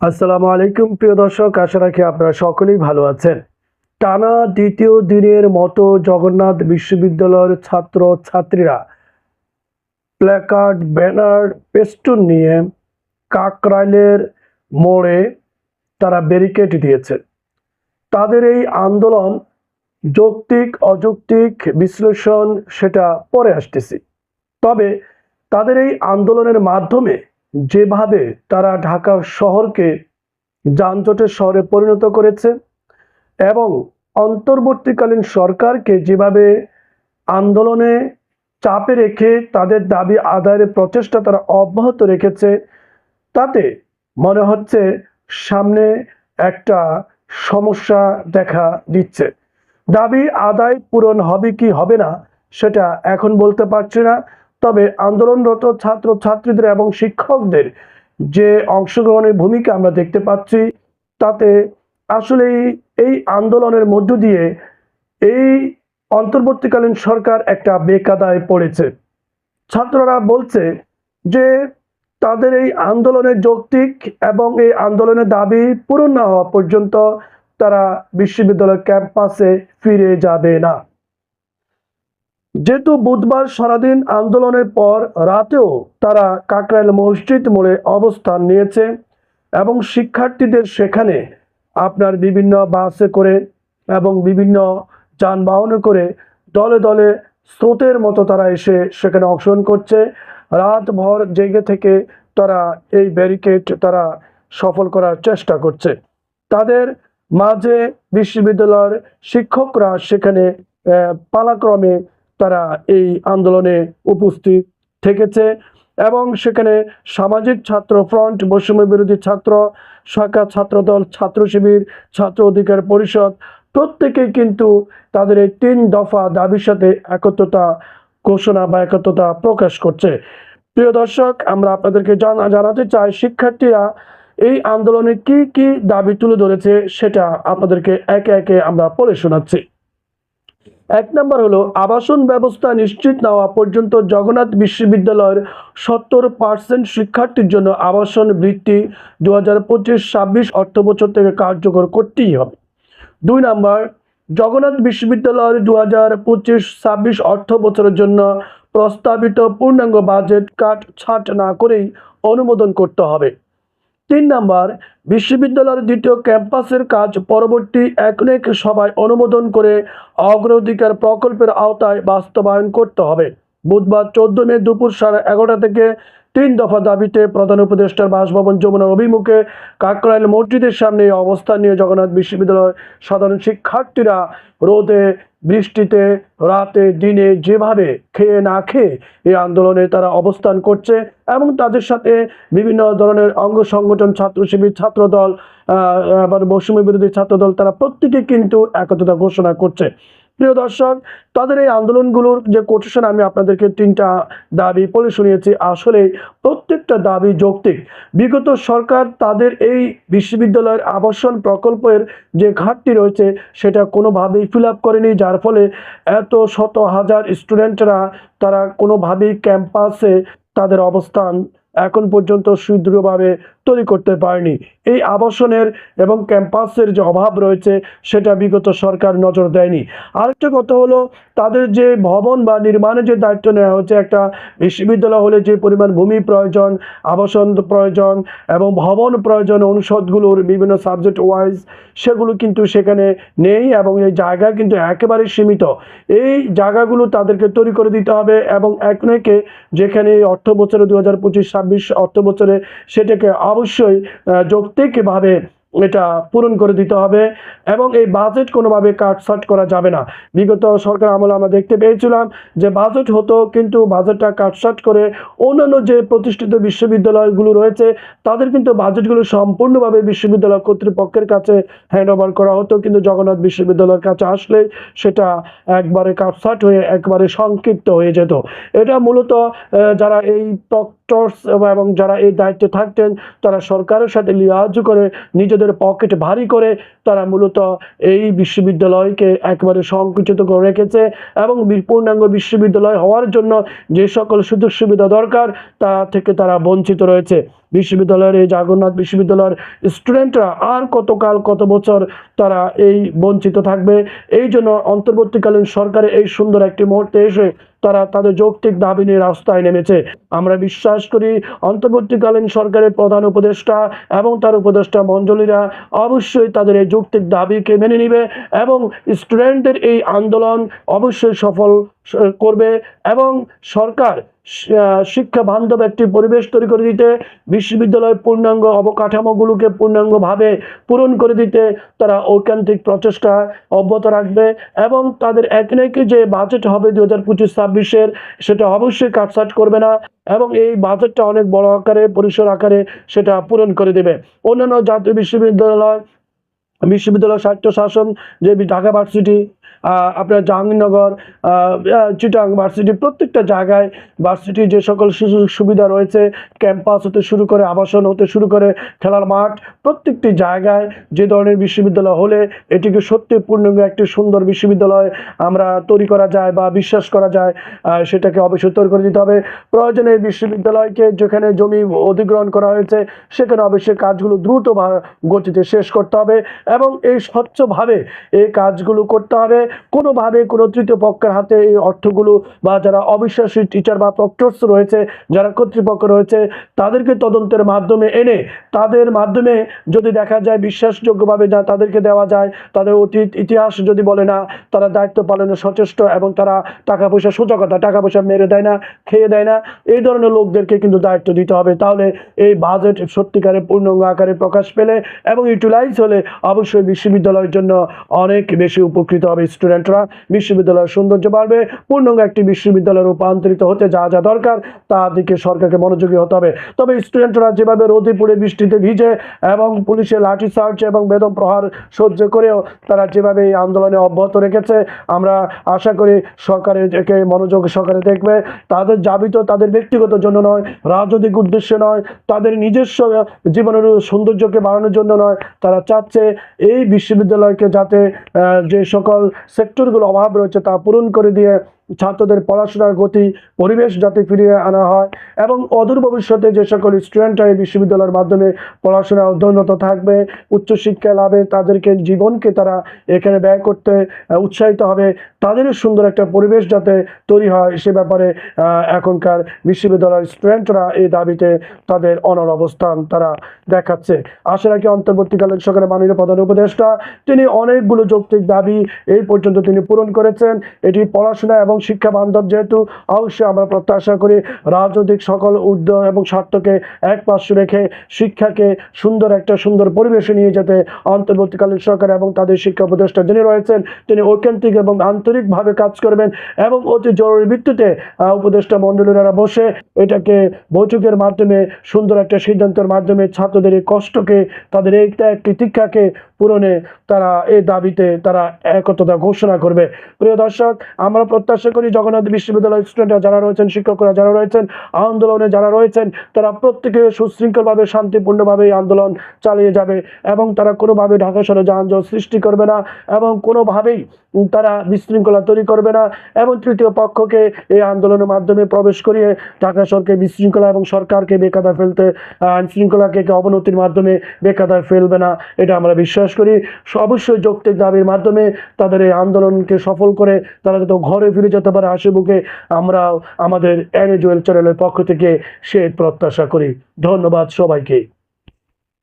আসসালামু আলাইকুম, প্রিয় দর্শক। আশা রাখি আপনারা সকলেই ভালো আছেন। টানা দ্বিতীয় দিনের মতো জগন্নাথ বিশ্ববিদ্যালয়ের ছাত্র ছাত্রীরা প্ল্যাকার্ড ব্যানার পেস্টুন নিয়ে কাকরাইলের মোড়ে তারা ব্যারিকেড দিয়েছে। তাদের এই আন্দোলন যৌক্তিক, অযৌক্তিক বিশ্লেষণ সেটা পরে আসতেছি। তবে তাদের এই আন্দোলনের মাধ্যমে যেভাবে তারা ঢাকা শহরকে যানজটের শহরে পরিণত করেছে এবং অন্তর্বর্তীকালীন সরকারকে যেভাবে আন্দোলনে চাপে রেখে তাদের দাবি আদায়ের প্রচেষ্টা তারা অব্যাহত রেখেছে, তাতে মনে হচ্ছে সামনে একটা সমস্যা দেখা দিচ্ছে। দাবি আদায় পূরণ হবে কি হবে না সেটা এখন বলতে পারছি না। তবে আন্দোলনরত ছাত্র ছাত্রীদের এবং শিক্ষকদের যে অংশগ্রহণের ভূমিকা আমরা দেখতে পাচ্ছি, তাতে আসলে এই আন্দোলনের মধ্য দিয়ে এই অন্তর্বর্তীকালীন সরকার একটা বেকাদায় পড়েছে। ছাত্ররা বলছে যে তাদের এই আন্দোলনের যৌক্তিক এবং এই আন্দোলনের দাবি পূরণ না হওয়া পর্যন্ত তারা বিশ্ববিদ্যালয় ক্যাম্পাসে ফিরে যাবে না। যেহেতু বুধবার সারাদিন আন্দোলনের পর রাতেও তারা কাকরাইল মসজিদ মোড়ে অবস্থান নিয়েছে এবং শিক্ষার্থীদের সেখানে আপনার বিভিন্ন বাসে করে এবং বিভিন্ন যানবাহনে করে দলে দলে স্রোতের মতো তারা এসে সেখানে অংশগ্রহণ করছে। রাতভর জেগে থেকে তারা এই ব্যারিকেড তারা সফল করার চেষ্টা করছে। তাদের মাঝে বিশ্ববিদ্যালয়ের শিক্ষকরা সেখানে পালাক্রমে তারা এই আন্দোলনে উপস্থিত থেকেছে এবং সেখানে সামাজিক ছাত্র ফ্রন্ট, বৈষম্য বিরোধী ছাত্র, শাখা ছাত্রদল, ছাত্র শিবির, ছাত্র অধিকার পরিষদ প্রত্যেকেই কিন্তু তাদের এই তিন দফা দাবির সাথে একত্রতা ঘোষণা বা একত্রতা প্রকাশ করছে। প্রিয় দর্শক, আমরা আপনাদেরকে জানা জানাতে চাই শিক্ষার্থীরা এই আন্দোলনে কি কি দাবি তুলে ধরেছে সেটা আপনাদেরকে একে একে আমরা পড়ে শোনাচ্ছি। এক নম্বর হলো, আবাসন ব্যবস্থা নিশ্চিত না হওয়া পর্যন্ত জগন্নাথ বিশ্ববিদ্যালয়ের সত্তর পার্সেন্ট শিক্ষার্থীর জন্য আবাসন বৃত্তি দু হাজার পঁচিশ ছাব্বিশ অর্থ বছর থেকে কার্যকর করতেই হবে। দুই নম্বর, জগন্নাথ বিশ্ববিদ্যালয়ের দু হাজার পঁচিশ ছাব্বিশ অর্থ বছরের জন্য প্রস্তাবিত পূর্ণাঙ্গ বাজেট কাট ছাট না করেই অনুমোদন করতে হবে। তিন নাম্বার, বিশ্ববিদ্যালয়ের দ্বিতীয় ক্যাম্পাসের কাজ পরবর্তী একনেক সভায় অনুমোদন করে অগ্রাধিকার প্রকল্পের আওতায় বাস্তবায়ন করতে হবে। বুধবার চোদ্দ মে দুপুর সাড়ে এগারোটা থেকে তিন দফা দাবিতে প্রধান উপদেষ্টার বাসভবন যমুনা অভিমুখে কাকরাইল মসজিদের সামনে অবস্থান নিয়ে জগন্নাথ বিশ্ববিদ্যালয় সাধারণ শিক্ষার্থীরা রোদে, বৃষ্টিতে, রাতে, দিনে যেভাবে খেয়ে না খেয়ে এই আন্দোলনে তারা অবস্থান করছে এবং তাদের সাথে বিভিন্ন ধরনের অঙ্গ সংগঠন, ছাত্র শিবির ছাত্রদল আবার মৌসুমী বিরোধী ছাত্রদল তারা প্রত্যেকে কিন্তু একত্রতা ঘোষণা করছে। প্রিয় দর্শক, তাদের এই আন্দোলনগুলোর যে কোটেশন আমি আপনাদেরকে তিনটা দাবি পড়ে শুনিয়েছি, আসলে প্রত্যেকটা দাবি যৌক্তিক। বিগত সরকার তাদের এই বিশ্ববিদ্যালয়ের আবাসন প্রকল্পের যে ঘাটতি রয়েছে, সেটা কোনোভাবেই ফিল আপ করেনি, যার ফলে এত শত হাজার স্টুডেন্টরা তারা কোনোভাবেই ক্যাম্পাসে তাদের অবস্থান এখন পর্যন্ত সুদৃঢ়ভাবে তৈরি করতে পারেনি। এই আবাসনের এবং ক্যাম্পাসের যে অভাব রয়েছে, সেটা বিগত সরকার নজর দেয়নি। আরেকটা কথা হলো, তাদের যে ভবন বা নির্মাণের যে দায়িত্ব নেওয়া হয়েছে, একটা বিশ্ববিদ্যালয় হলে যে পরিমাণ ভূমি প্রয়োজন, আবাসন প্রয়োজন এবং ভবন প্রয়োজন অনুষদগুলোর বিভিন্ন সাবজেক্ট ওয়াইজ সেগুলো কিন্তু সেখানে নেই এবং এই জায়গা কিন্তু একেবারে সীমিত। এই জায়গাগুলো তাদেরকে তৈরি করে দিতে হবে এবং এক যেখানে অর্থ বছরে দু হাজার পঁচিশ ছাব্বিশ অর্থ বছরে সেটাকে অবশ্যই যৌক্তিকভাবে এটা পূরণ করে দিতে হবে এবং এই বাজেট কোনোভাবে কাটছাট করা যাবে না। বিগত সরকার আমলে আমরা দেখতে পেয়েছিলাম যে বাজেট হতো কিন্তু বাজেটটা কাটছাট করে অন্যান্য যে প্রতিষ্ঠিত বিশ্ববিদ্যালয়গুলো রয়েছে, তাদের কিন্তু বাজেটগুলো সম্পূর্ণভাবে বিশ্ববিদ্যালয় কর্তৃপক্ষের কাছে হ্যান্ড ওভার করা হতো। কিন্তু জগন্নাথ বিশ্ববিদ্যালয়ের কাছে আসলে সেটা একবারে কাটছাট হয়ে, একবারে সংক্ষিপ্ত হয়ে যেত। এটা মূলত যারা এই প্রক্টরস এবং যারা এই দায়িত্বে থাকতেন, তারা সরকারের সাথে লিয়াজ করে নিজেদের পকেট ভারী করে তারা মূলত এই বিশ্ববিদ্যালয়কে একবারে সংকুচিত করে রেখেছে এবং পূর্ণাঙ্গ বিশ্ববিদ্যালয় হওয়ার জন্য যে সকল সুযোগ সুবিধা দরকার, তা থেকে তারা বঞ্চিত রয়েছে। বিশ্ববিদ্যালয়ের এই জগন্নাথ বিশ্ববিদ্যালয়ের স্টুডেন্টরা আর কতকাল, কত বছর তারা এই বঞ্চিত থাকবে? এই জন্য অন্তর্বর্তীকালীন সরকারের এই সুন্দর একটি মুহূর্তে এসে তারা তাদের যৌক্তিক দাবি নিয়ে রাস্তায় নেমেছে। আমরা বিশ্বাস করি, অন্তর্বর্তীকালীন সরকারের প্রধান উপদেষ্টা এবং তার উপদেষ্টা মণ্ডলীরা অবশ্যই তাদের এই যৌক্তিক দাবিকে মেনে নিবে এবং স্টুডেন্টদের এই আন্দোলন অবশ্যই সফল করবে এবং সরকার শিক্ষা বান্ধব একটি পরিবেশ তৈরি করে দিতে, বিশ্ববিদ্যালয়ের পূর্ণাঙ্গ অবকাঠামোগুলোকে পূর্ণাঙ্গভাবে পূরণ করে দিতে তারা ঐকান্তিক প্রচেষ্টা অব্যাহত রাখবে এবং তাদের এক নাকি যে বাজেট হবে দু হাজার পঁচিশ ছাব্বিশের, সেটা অবশ্যই কাটছাট করবে না এবং এই বাজেটটা অনেক বড় আকারে, পরিসর আকারে সেটা পূরণ করে দেবে। অন্যান্য জাতীয় বিশ্ববিদ্যালয় বিশ্ববিদ্যালয় স্বায়ত্ত শাসন যে ঢাকা ভার্সিটি আপনার জাহাঙ্গীরনগর চিটাং ভার্সিটি, প্রত্যেকটা জায়গায় ভার্সিটির যে সকল সুযোগ সুবিধা রয়েছে, ক্যাম্পাস হতে শুরু করে, আবাসন হতে শুরু করে, খেলার মাঠ, প্রত্যেকটি জায়গায় যে ধরনের বিশ্ববিদ্যালয় হলে এটিকে সত্যি পূর্ণাঙ্গ একটি সুন্দর বিশ্ববিদ্যালয় আমরা তৈরি করা যায় বা বিশ্বাস করা যায় সেটাকে অবশ্যই তৈরি করে দিতে হবে। প্রয়োজনে বিশ্ববিদ্যালয়কে যেখানে জমি অধিগ্রহণ করা হয়েছে, সেখানে অবশ্যই কাজগুলো দ্রুত গতিতে শেষ করতে হবে এবং এই স্বচ্ছভাবে এই কাজগুলো করতে হবে। কোনোভাবে কোনো তৃতীয় পক্ষের হাতে এই অর্থগুলো বা যারা অবিশ্বাসী টিচার বা প্রক্টরস রয়েছে, যারা কর্তৃপক্ষ রয়েছে, তাদেরকে তদন্তের মাধ্যমে এনে, তাদের মাধ্যমে যদি দেখা যায় বিশ্বাসযোগ্যভাবে যা তাদেরকে দেওয়া যায়, তাদের অতীত, ইতিহাস যদি বলে না, তারা দায়িত্ব পালনে সচেষ্ট এবং তারা টাকা পয়সা সোজা কথা টাকা পয়সা মেরে দেয় না, খেয়ে দেয় না, এই ধরনের লোকদেরকে কিন্তু দায়িত্ব দিতে হবে। তাহলে এই বাজেট সত্যিকারের পূর্ণাঙ্গ আকারে প্রকাশ পেলে এবং ইউটিলাইজ হলে অবশ্যই বিশ্ববিদ্যালয়ের জন্য অনেক বেশি উপকৃত হবে। স্টুডেন্টরা বিশ্ববিদ্যালয়ের সৌন্দর্য বাড়বে, পূর্ণাঙ্গ একটি বিশ্ববিদ্যালয়ে রূপান্তরিত হতে যা যা দরকার তা দিকে সরকারকে মনোযোগী হতে হবে। তবে স্টুডেন্টরা যেভাবে রোদে পড়ে বৃষ্টিতে ভিজে এবং পুলিশের লাঠি চার্জ এবং বেদম প্রহার সহ্য করেও তারা যেভাবে এই আন্দোলনে অব্যাহত রেখেছে, আমরা আশা করি সরকারের একে মনোযোগ সরকারে দেখবে। তাদের জাবিত তাদের ব্যক্তিগত জন্য নয়, রাজনৈতিক উদ্দেশ্যে নয়, তাদের নিজস্ব জীবনের সৌন্দর্যকে বাড়ানোর জন্য নয়। তারা চাচ্ছে এই বিশ্ববিদ্যালয়কে যাতে যে সকল সেক্টরগুলো অভাব রয়েছে তা পূরণ করে দিয়ে ছাত্রদের পড়াশোনার গতি, পরিবেশ যাতে ফিরিয়ে আনা হয় এবং অদূর ভবিষ্যতে যে সকল স্টুডেন্টরা এই বিশ্ববিদ্যালয়ের মাধ্যমে পড়াশোনায় অধ্যয়নত থাকবে, উচ্চশিক্ষা লাভে তাদেরকে জীবনকে তারা এখানে ব্যয় করতে উৎসাহিত হবে, তাদেরও সুন্দর একটা পরিবেশ যাতে তৈরি হয় সে ব্যাপারে এখনকার বিশ্ববিদ্যালয়ের স্টুডেন্টরা এই দাবিতে তাদের অনর অবস্থান তারা দেখাচ্ছে। আশা রাখি অন্তর্বর্তীকালীন সরকারের মাননীয় প্রধান উপদেষ্টা, তিনি অনেকগুলো যৌক্তিক দাবি এই পর্যন্ত তিনি পূরণ করেছেন। এটি পড়াশোনা এবং শিক্ষা বান্ধব যেহেতু, অবশ্যই আমরা প্রত্যাশা করি রাজনৈতিক সকল উদ্যোগ এবং স্বার্থকে এক পাশে রেখে শিক্ষাকে সুন্দর একটা সুন্দর পরিবেশে নিয়ে যেতে অন্তর্বর্তীকালীন সরকার এবং তাদের শিক্ষা উপদেষ্টা যিনি রয়েছেন, তিনি ঐকান্তিক এবং আন্তরিকভাবে কাজ করবেন এবং অতি জরুরি ভিত্তিতে উপদেষ্টা মণ্ডলীরা বসে এটাকে বৈঠকের মাধ্যমে সুন্দর একটা সিদ্ধান্তের মাধ্যমে ছাত্রদের এই কষ্টকে, তাদের এই ত্যাগ তিতিক্ষাকে পূরণে তারা এই দাবিতে তারা একতা ঘোষণা করবে। প্রিয় দর্শক, আমরা প্রত্যাশা করি জগন্নাথ বিশ্ববিদ্যালয়ের স্টুডেন্টরা যারা রয়েছেন, শিক্ষকরা যারা রয়েছেন, আন্দোলনে যারা রয়েছেন, তারা প্রত্যেকে সুশৃঙ্খলভাবে, শান্তিপূর্ণভাবে এই আন্দোলন চালিয়ে যাবে এবং তারা কোনোভাবে ঢাকা শহরে যানজট সৃষ্টি করবে না এবং কোনোভাবেই তারা বিশৃঙ্খলা তৈরি করবে না এবং তৃতীয় পক্ষকে এই আন্দোলনের মাধ্যমে প্রবেশ করিয়ে ঢাকা শহরকে বিশৃঙ্খলা এবং সরকারকে বেকাদায় ফেলতে আইন শৃঙ্খলাকে অবনতির মাধ্যমে বেকাদায় ফেলবে না, এটা আমরা বিশ্বাস করি, অবশ্যই যৌক্তিক দাবির মাধ্যমে তাদের এই আন্দোলনকে সফল করে তারা যাতে ঘরে ফিরে যেতে পারে হাসি বুকে আমরা আমাদের এনএজুয়েল চ্যানেলের পক্ষ থেকে সে প্রত্যাশা করি। ধন্যবাদ সবাইকে।